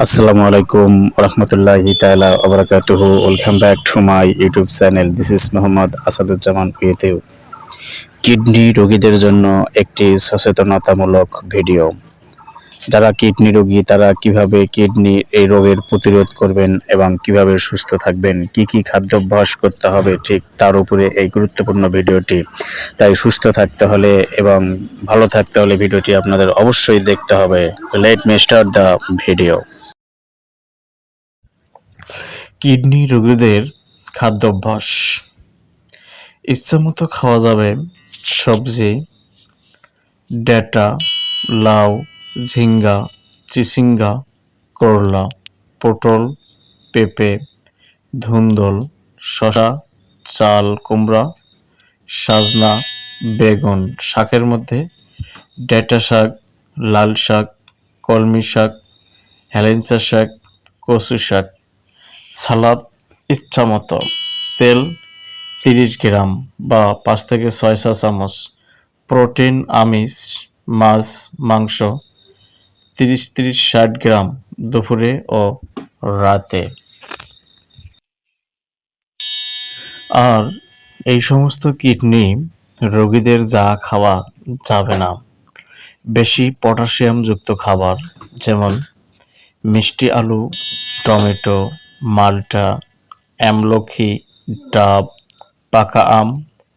আসসালামু আলাইকুম রহমতুল্লাহি তালা আবরাকাত welcome back to my YouTube channel this is Mohammad Asaduzzaman পিয়েতেও kidney রোগীদের জন্য একটি সচেতনতামূলক ভিডিও যারা কিডনি রোগী, তারা কীভাবে কিডনি এই রোগের প্রতিরোধ করবেন এবং কীভাবে সুস্থ থাকবেন, কি কি খাদ্যাভ্যাস করতে হবে, ঠিক তার উপরে এই গুরুত্বপূর্ণ ভিডিওটি। তাই সুস্থ থাকতে হলে এবং ভালো থাকতে হলে ভিডিওটি আপনাদের অবশ্যই দেখতে হবে। Let me start the video kidney রোগীদের খাদ্যাভ্যাস ইচ্ছামতো খাওয়া যাবে, সবজি, ডেটা, লাউ ঝিঙ্গা, চিচিঙ্গা, করলা, পটল, পেঁপে, ধুন্দল, শসা, চাল, কুমড়া, সাজনা, বেগুন। শাকের মধ্যে ডেটা শাক, লাল শাক, কলমি শাক, হেলেঞ্চা শাক, কচু শাক, সালাদ ইচ্ছামতো, তেল তিরিশ গ্রাম বা পাঁচ থেকে ছয় চা চামচ প্রোটিন, আমিষ, মাছ, মাংস তিরিশ তিরিশ, ষাট গ্রাম দুপুরে ও রাতে। আর এই সমস্ত কিডনি রোগীদের যা খাওয়া যাবে না। বেশি পটাশিয়ামযুক্ত খাবার যেমন মিষ্টি আলু, টমেটো, মাল্টা, আমলখি, ডাব, পাকা আম,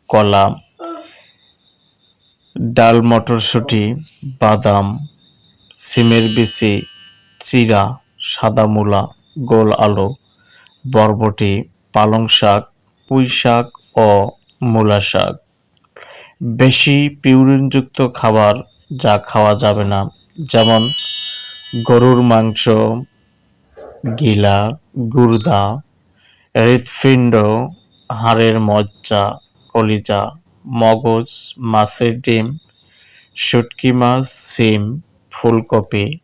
কলা, ডাল, মটরশুঁটি, বাদাম সিমের বিচি, চিরা, সাদা মূলা, গোল আলু, বরবটি, পালং শাক, পুঁই শাক ও মূলা শাক। বেশি পিউরিনযুক্ত খাবার যা খাওয়া যাবে না, যেমন গরুর মাংস, গিলা গুর্দা হৃৎপিণ্ড, হাড়ের মজ্জা, কলিজা, মগজ, মাছের ডিম, শুটকি মাছ, সিম ফুলকপি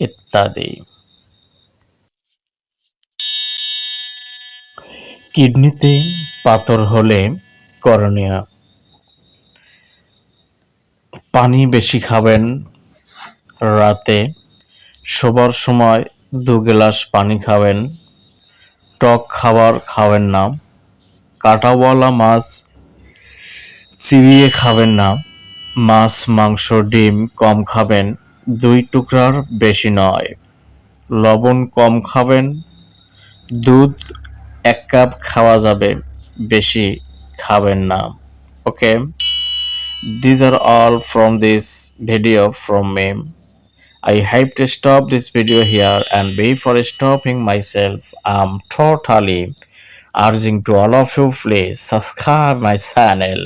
ইত্যাদি। কিডনিতে পাথর হলে করণীয়। পানি বেশি খাবেন রাতে। শোবার সময় দু গ্লাস পানি খাবেন। টক খাবার খাবেন না। কাঁটাওয়ালা মাছ চিবিয়ে খাবেন না। মাছ, মাংস, ডিম কম খাবেন। দুই টুকরার বেশি নয়। লবণ কম খাবেন, দুধ এক কাপ খাওয়া যাবে, বেশি খাবেন না। Okay? These are all from this video from ma'am I have to stop this video here and before stopping myself am totally urging to all of you please subscribe my channel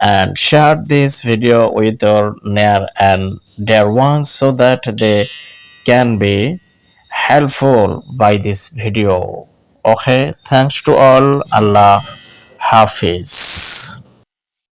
and share this video with your near and dear ones so that they can be helpful by this video. Okay thanks to all. Allah hafiz